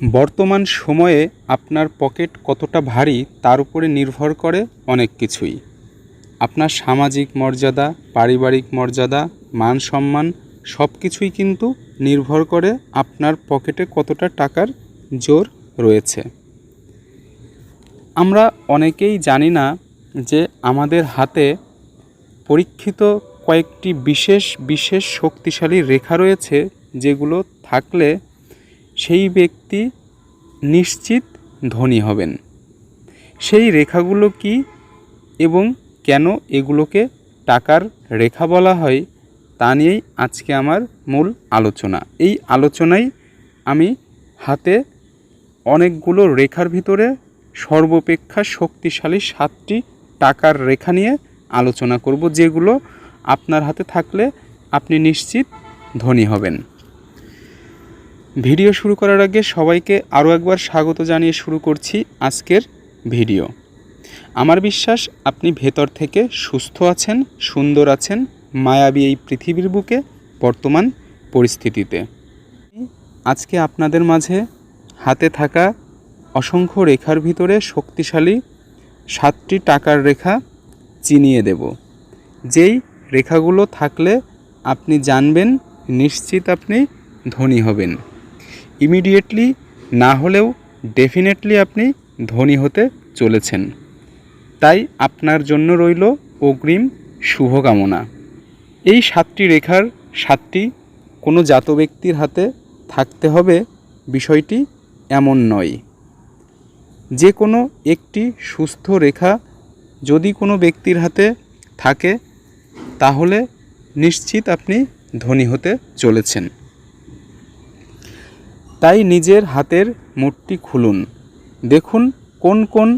বর্তমান সময়ে আপনার পকেট কতটা ভারী তার উপরে নির্ভর করে অনেক কিছুই। আপনার সামাজিক মর্যাদা, পারিবারিক মর্যাদা, মান সম্মান সব কিছুই কিন্তু নির্ভর করে আপনার পকেটে কতটা টাকার জোর রয়েছে। আমরা অনেকেই জানি না যে আমাদের হাতে পরীক্ষিত কয়েকটি বিশেষ বিশেষ শক্তিশালী রেখা রয়েছে যেগুলো থাকলে সেই ব্যক্তি নিশ্চিত ধনী হবেন। সেই রেখাগুলো কি এবং কেন এগুলোকে টাকার রেখা বলা হয়, তা নিয়েই আজকে আমার মূল আলোচনা। এই আলোচনায় আমি হাতে অনেকগুলো রেখার ভিতরে সর্বাপেক্ষা শক্তিশালী সাতটি টাকার রেখা নিয়ে আলোচনা করব, যেগুলো আপনার হাতে থাকলে আপনি নিশ্চিত ধনী হবেন। ভিডিও শুরু করার আগে সবাইকে আরও একবার স্বাগত জানিয়ে শুরু করছি আজকের ভিডিও। আমার বিশ্বাস, আপনি ভেতর থেকে সুস্থ আছেন, সুন্দর আছেন, মায়াবী এই পৃথিবীর বুকে বর্তমান পরিস্থিতিতে। আজকে আপনাদের মাঝে হাতে থাকা অসংখ্য রেখার ভিতরে শক্তিশালী সাতটি টাকার রেখা চিনিয়ে দেব। যেই রেখাগুলো থাকলে আপনি জানবেন, নিশ্চিত আপনি ধনী হবেন। ইমিডিয়েটলি না হলেও ডেফিনেটলি আপনি ধনী হতে চলেছেন। তাই আপনার জন্য রইল অগ্রিম শুভকামনা। এই সাতটি রেখার সাতটি কোনো জাত ব্যক্তির হাতে থাকতে হবে বিষয়টি এমন নয়। যে কোনো একটি সুস্থ রেখা যদি কোনো ব্যক্তির হাতে থাকে, তাহলে নিশ্চিত আপনি ধনী হতে চলেছেন। তাই নিজের হাতের মুঠটি খুলুন। দেখুন কোন কোন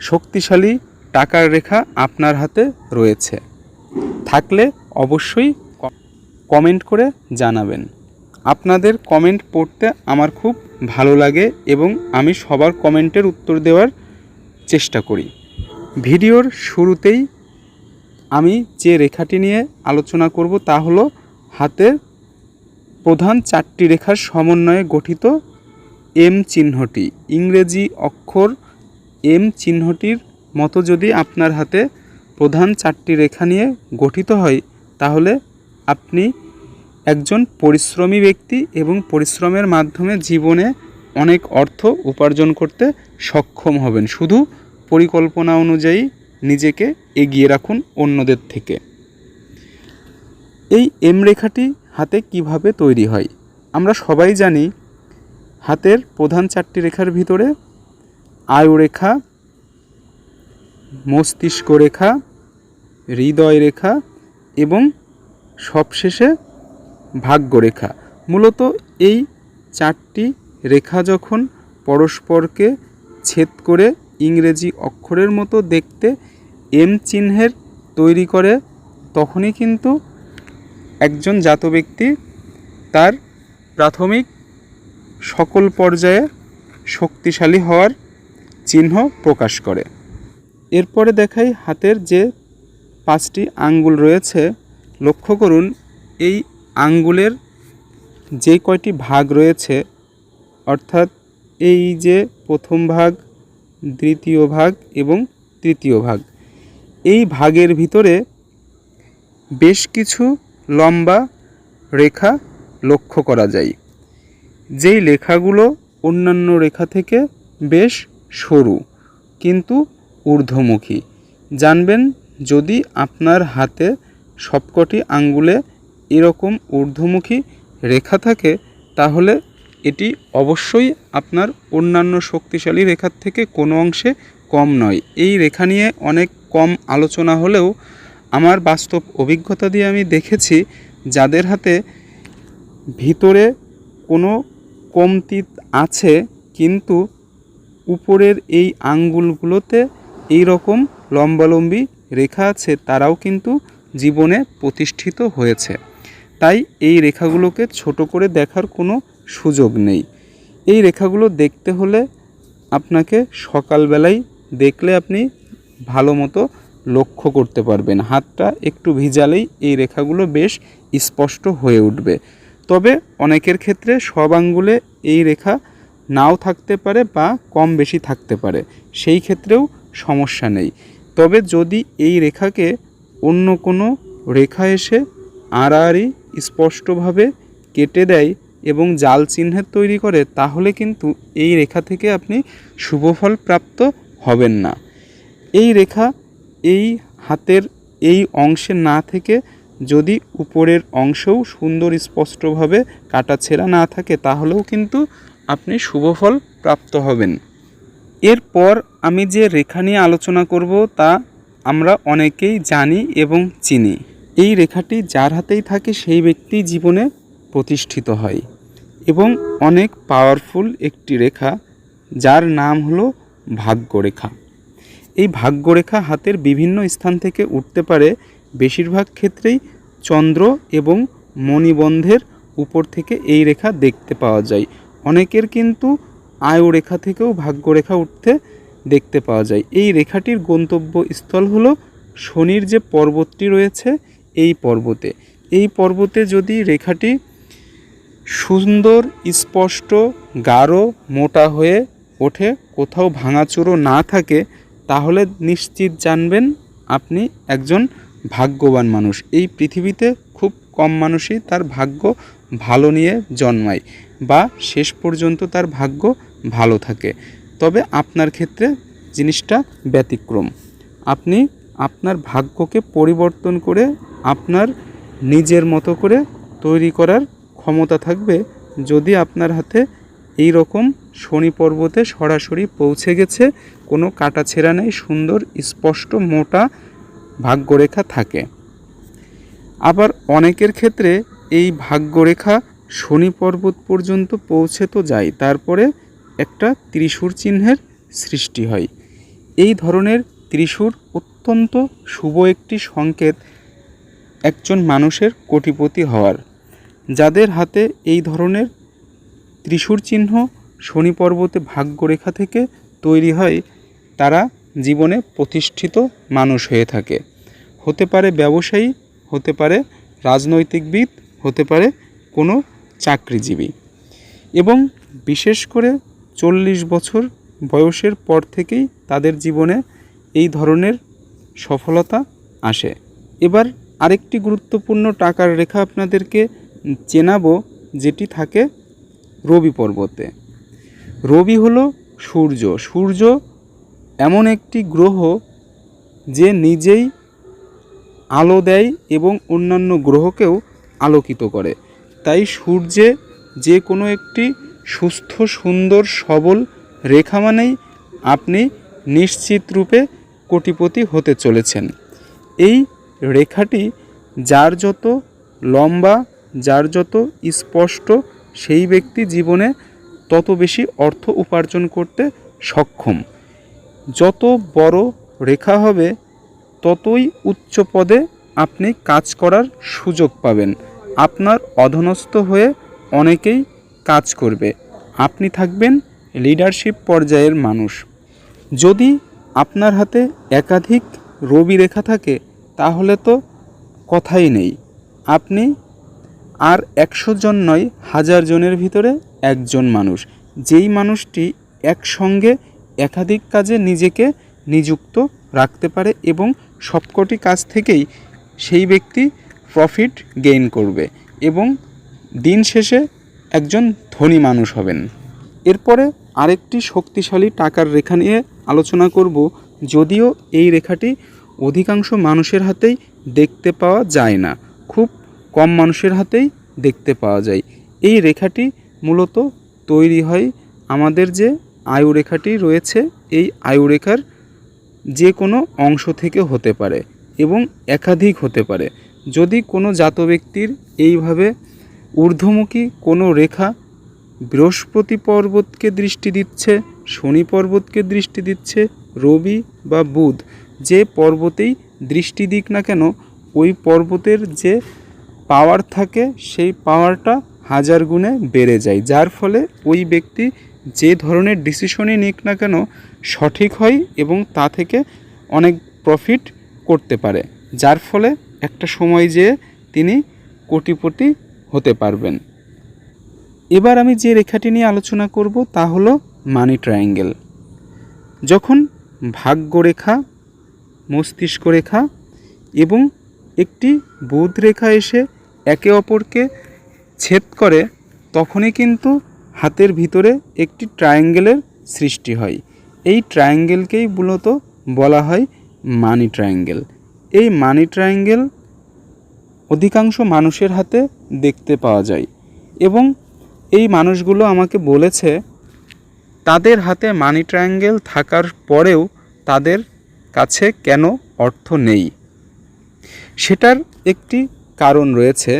শক্তিশালী টাকার রেখা আপনার হাতে রয়েছে। থাকলে অবশ্যই কমেন্ট করে জানাবেন। আপনাদের কমেন্ট পড়তে আমার খুব ভালো লাগে এবং আমি সবার কমেন্টের উত্তর দেওয়ার চেষ্টা করি। ভিডিওর শুরুতেই আমি যে রেখাটি নিয়ে আলোচনা করব তা হলো হাতের প্রধান চারটি রেখার সমন্বয়ে গঠিত এম চিহ্নটি। ইংরেজি অক্ষর এম চিহ্নটির মতো যদি আপনার হাতে প্রধান চারটি রেখা নিয়ে গঠিত হয়, তাহলে আপনি একজন পরিশ্রমী ব্যক্তি এবং পরিশ্রমের মাধ্যমে জীবনে অনেক অর্থ উপার্জন করতে সক্ষম হবেন। শুধু পরিকল্পনা অনুযায়ী নিজেকে এগিয়ে রাখুন অন্যদের থেকে। এই এম রেখাটি হাতে কীভাবে তৈরি হয়। আমরা সবাই জানি হাতের প্রধান চারটি রেখার ভিতরে আয়ু রেখা মস্তিষ্ক রেখা, হৃদয় রেখা এবং সবশেষে ভাগ্যরেখা মূলত এই চারটি রেখা যখন পরস্পরকে ছেদ করে ইংরেজি অক্ষরের মতো দেখতে এম চিহ্নের তৈরি করে, তখনই কিন্তু একজন জাত ব্যক্তি তার প্রাথমিক সকল পর্যায়ে শক্তিশালী হওয়ার চিহ্ন প্রকাশ করে। এরপরে দেখাই হাতের যে পাঁচটি আঙ্গুল রয়েছে, লক্ষ্য করুন, এই আঙ্গুলের যে কয়টি ভাগ রয়েছে, অর্থাৎ এই যে প্রথম ভাগ, দ্বিতীয় ভাগ এবং তৃতীয় ভাগ, এই ভাগের ভিতরে বেশ কিছু লম্বা রেখা লক্ষ্য করা যায়। যেই রেখাগুলো অন্যান্য রেখা থেকে বেশ সরু, কিন্তু ঊর্ধ্বমুখী। জানবেন, যদি আপনার হাতে সবকটি আঙ্গুলে এরকম ঊর্ধ্বমুখী রেখা থাকে, তাহলে এটি অবশ্যই আপনার অন্যান্য শক্তিশালী রেখার থেকে কোনো অংশে কম নয়। এই রেখা নিয়ে অনেক কম আলোচনা হলেও আমার বাস্তব অভিজ্ঞতা দিয়ে আমি দেখেছি যাদের হাতে ভিতরে কোনো কমতি আছে, কিন্তু উপরের এই আঙ্গুলগুলোতে এই রকম লম্বালম্বি রেখা আছে, তারাও কিন্তু জীবনে প্রতিষ্ঠিত হয়েছে। তাই এই রেখাগুলোকে ছোট করে দেখার কোনো সুযোগ নেই। এই রেখাগুলো দেখতে হলে আপনাকে সকালবেলায় দেখলে আপনি ভালো মতো লক্ষ্য করতে পারবেন। হাতটা একটু ভিজালেই এই রেখাগুলো বেশ স্পষ্ট হয়ে উঠবে। তবে অনেকের ক্ষেত্রে সব আঙ্গুলে এই রেখা নাও থাকতে পারে বা কম বেশি থাকতে পারে। সেই ক্ষেত্রেও সমস্যা নেই। তবে যদি এই রেখাকে অন্য কোনো রেখা এসে আড়াআড়ি স্পষ্টভাবে কেটে দেয় এবং জাল চিহ্নের তৈরি করে, তাহলে কিন্তু এই রেখা থেকে আপনি শুভফল প্রাপ্ত হবেন না। এই রেখা এই হাতের এই অংশে না থেকে যদি উপরের অংশও সুন্দর স্পষ্টভাবে কাটা ছেঁড়া না থাকে, তাহলেও কিন্তু আপনি শুভফল প্রাপ্ত হবেন। এরপর আমি যে রেখা নিয়ে আলোচনা করব, তা আমরা অনেকেই জানি এবং চিনি। এই রেখাটি যার হাতেই থাকে, সেই ব্যক্তি জীবনে প্রতিষ্ঠিত হয় এবং অনেক পাওয়ারফুল একটি রেখা, যার নাম হলো ভাগ্যরেখা। এই ভাগ্যরেখা হাতের বিভিন্ন স্থান থেকে উঠতে পারে। বেশিরভাগ ক্ষেত্রেই চন্দ্র এবং মণিবন্ধের উপর থেকে এই রেখা দেখতে পাওয়া যায়। অনেকের কিন্তু আয়ু রেখা থেকেও ভাগ্যরেখা উঠতে দেখতে পাওয়া যায়। এই রেখাটির গন্তব্যস্থল হলো শনির যে পর্বতটি রয়েছে এই পর্বতে। এই পর্বতে যদি রেখাটি সুন্দর, স্পষ্ট, গাঢ়, মোটা হয়ে ওঠে, কোথাও ভাঙাচুরো না থাকে তাহলে নিশ্চিত জানবেন আপনি একজন ভাগ্যবান মানুষ। এই পৃথিবীতে খুব কম মানুষই তার ভাগ্য ভালো নিয়ে জন্মায় বা শেষ পর্যন্ত তার ভাগ্য ভালো থাকে। তবে আপনার ক্ষেত্রে জিনিসটা ব্যতিক্রম। আপনি আপনার ভাগ্যকে পরিবর্তন করে আপনার নিজের মতো করে তৈরি করার ক্ষমতা থাকবে যদি আপনার হাতে এই রকম শনি পর্বতে সরাসরি পৌঁছে গেছে, কোনো কাটা ছেঁড়া নেই, সুন্দর, স্পষ্ট, মোটা ভাগ্যরেখা থাকে। আবার অনেকের ক্ষেত্রে এই ভাগ্যরেখা শনি পর্বত পর্যন্ত পৌঁছে তো যায়, তারপরে একটা ত্রিশূর চিহ্নের সৃষ্টি হয়। এই ধরনের ত্রিশূর অত্যন্ত শুভ একটি সংকেত একজন মানুষের কোটিপতি হওয়ার। যাদের হাতে এই ধরনের ত্রিশূর চিহ্ন শনি পর্বতে ভাগ্যরেখা থেকে তৈরি হয়, তারা জীবনে প্রতিষ্ঠিত মানুষ হয়ে থাকে। হতে পারে ব্যবসায়ী, হতে পারে রাজনৈতিকবিদ, হতে পারে কোনো চাকরিজীবী। এবং বিশেষ করে চল্লিশ বছর বয়সের পর থেকেই তাদের জীবনে এই ধরনের সফলতা আসে। এবার আরেকটি গুরুত্বপূর্ণ টাকার রেখা আপনাদেরকে চেনাবো, যেটি থাকে রবি পর্বতে। রবি হলো সূর্য। সূর্য এমন একটি গ্রহ যে নিজেই আলো দেয় এবং অন্যান্য গ্রহকেও আলোকিত করে। তাই সূর্যে যে কোনো একটি সুস্থ, সুন্দর, সবল রেখা মানেই আপনি নিশ্চিত রূপে কোটিপতি হতে চলেছেন। এই রেখাটি যার যত লম্বা, যার যত স্পষ্ট সেই ব্যক্তি জীবনে তত বেশি অর্থ উপার্জন করতে সক্ষম। যত বড় রেখা হবে, ততই উচ্চ পদে আপনি কাজ করার সুযোগ পাবেন। আপনার অধনস্থ হয়ে অনেকেই কাজ করবে। আপনি থাকবেন লিডারশিপ পর্যায়ের মানুষ। যদি আপনার হাতে একাধিক রবি রেখা থাকে, তাহলে তো কথাই নেই। আপনি আর একশো জন নয়, হাজার জনের ভিতরে একজন মানুষ। যেই মানুষটি একসঙ্গে একাধিক কাজে নিজেকে নিযুক্ত রাখতে পারে এবং সবকটি কাজ থেকেই সেই ব্যক্তি প্রফিট গেইন করবে এবং দিন শেষে একজন ধনী মানুষ হবেন। এরপরে আরেকটি শক্তিশালী টাকার রেখা নিয়ে আলোচনা করব, যদিও এই রেখাটি অধিকাংশ মানুষের হাতেই দেখতে পাওয়া যায় না। খুব কম মানুষের হাতেই দেখতে পাওয়া যায়। এই রেখাটি মূলত তৈরি হয় আমাদের যে আয়ু রেখাটি রয়েছে, এই আয়ু রেখার যে কোনো অংশ থেকে হতে পারে এবং একাধিক হতে পারে। যদি কোনো জাত ব্যক্তির এইভাবে ঊর্ধ্বমুখী কোনো রেখা বৃহস্পতি পর্বতকে দৃষ্টি দিচ্ছে, শনি পর্বতকে দৃষ্টি দিচ্ছে, রবি বা বুধ যে পর্বতেই দৃষ্টি দিক না কেন, ওই পর্বতের যে পাওয়ার থাকে, সেই পাওয়ারটা হাজার গুণে বেড়ে যায়। যার ফলে ওই ব্যক্তি যে ধরনের ডিসিশনই নিক না কেন, সঠিক হয় এবং তা থেকে অনেক প্রফিট করতে পারে। যার ফলে একটা সময় যেয়ে তিনি কোটিপতি হতে পারবেন। এবার আমি যে রেখাটি নিয়ে আলোচনা করব তা হলো মানি ট্রায়াঙ্গেল যখন ভাগ্যরেখা মস্তিষ্ক রেখা এবং একটি বুধ রেখা এসে একে অপরকে ছেদ করে, তখনই কিন্তু হাতের ভিতরে একটি ট্রায়াঙ্গেলের সৃষ্টি হয়। এই ট্রায়াঙ্গেলকেই মূলত বলা হয় মানি ট্রায়াঙ্গেল এই মানি ট্রায়াঙ্গেল অধিকাংশ মানুষের হাতে দেখতে পাওয়া যায় এবং এই মানুষগুলো আমাকে বলেছে, তাদের হাতে মানি ট্রায়াঙ্গেল থাকার পরেও তাদের কাছে কেন অর্থ নেই। সেটার একটি কারণ রয়েছে।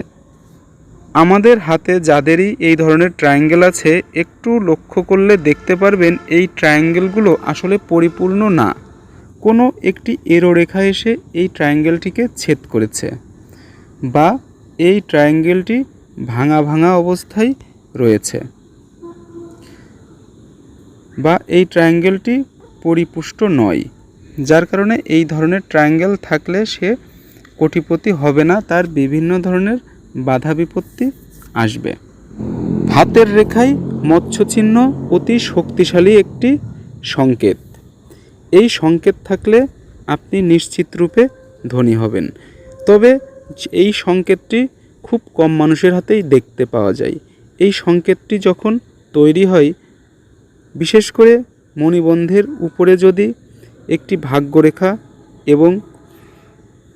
আমাদের হাতে যাদেরই এই ধরনের ট্রায়াঙ্গেল আছে, একটু লক্ষ্য করলে দেখতে পারবেন এই ট্রায়াঙ্গেলগুলো আসলে পরিপূর্ণ না। কোনো একটি এরো রেখা এসে এই ট্রায়াঙ্গেলটিকে ছেদ করেছে বা এই ট্রায়াঙ্গেলটি ভাঙা ভাঙা অবস্থায় রয়েছে বা এই ট্রায়াঙ্গেলটি পরিপুষ্ট নয়। যার কারণে এই ধরনের ট্রায়াঙ্গেল থাকলে সে কোটিপতি হবে না, তার বিভিন্ন ধরনের বাধা বিপত্তি আসবে। হাতের রেখায় মৎস্যচিহ্ন অতি শক্তিশালী একটি সংকেত। এই সংকেত থাকলে আপনি নিশ্চিত রূপে ধনী হবেন। তবে এই সংকেতটি খুব কম মানুষের হাতেই দেখতে পাওয়া যায়। এই সংকেতটি যখন তৈরি হয়, বিশেষ করে মণিবন্ধের উপরে যদি একটি ভাগ্যরেখা এবং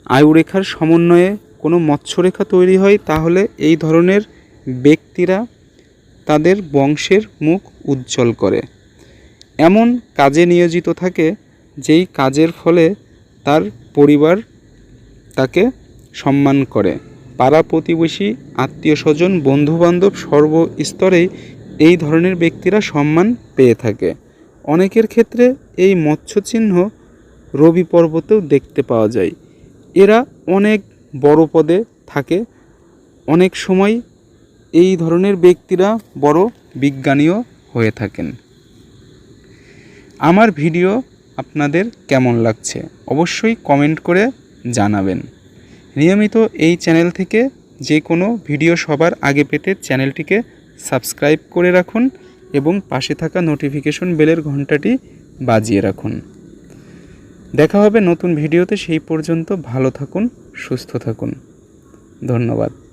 আয়ুরেখার সমন্বয়ে কোনো মৎস্যরেখা তৈরি হয়, তাহলে এই ধরনের ব্যক্তিরা তাদের বংশের মুখ উজ্জ্বল করে। এমন কাজে নিয়োজিত থাকে, যেই কাজের ফলে তার পরিবার তাকে সম্মান করে। পাড়া প্রতিবেশী আত্মীয় স্বজন বন্ধুবান্ধব সর্বস্তরেই এই ধরনের ব্যক্তিরা সম্মান পেয়ে থাকে। অনেকের ক্ষেত্রে এই মৎস্যচিহ্ন রবি পর্বতেও দেখতে পাওয়া যায়। এরা অনেক বড় পদে থাকে। অনেক সময় এই ধরনের ব্যক্তিরা বড় বিজ্ঞানীও হয়ে থাকেন। আমার ভিডিও আপনাদের কেমন লাগছে অবশ্যই কমেন্ট করে জানাবেন। নিয়মিত এই চ্যানেল থেকে যে কোনো ভিডিও সবার আগে পেতে চ্যানেলটিকে সাবস্ক্রাইব করে রাখুন এবং পাশে থাকা নোটিফিকেশন বেলের ঘন্টাটি বাজিয়ে রাখুন। দেখা হবে নতুন ভিডিওতে সেই পর্যন্ত ভালো থাকুন সুস্থ থাকুন। ধন্যবাদ।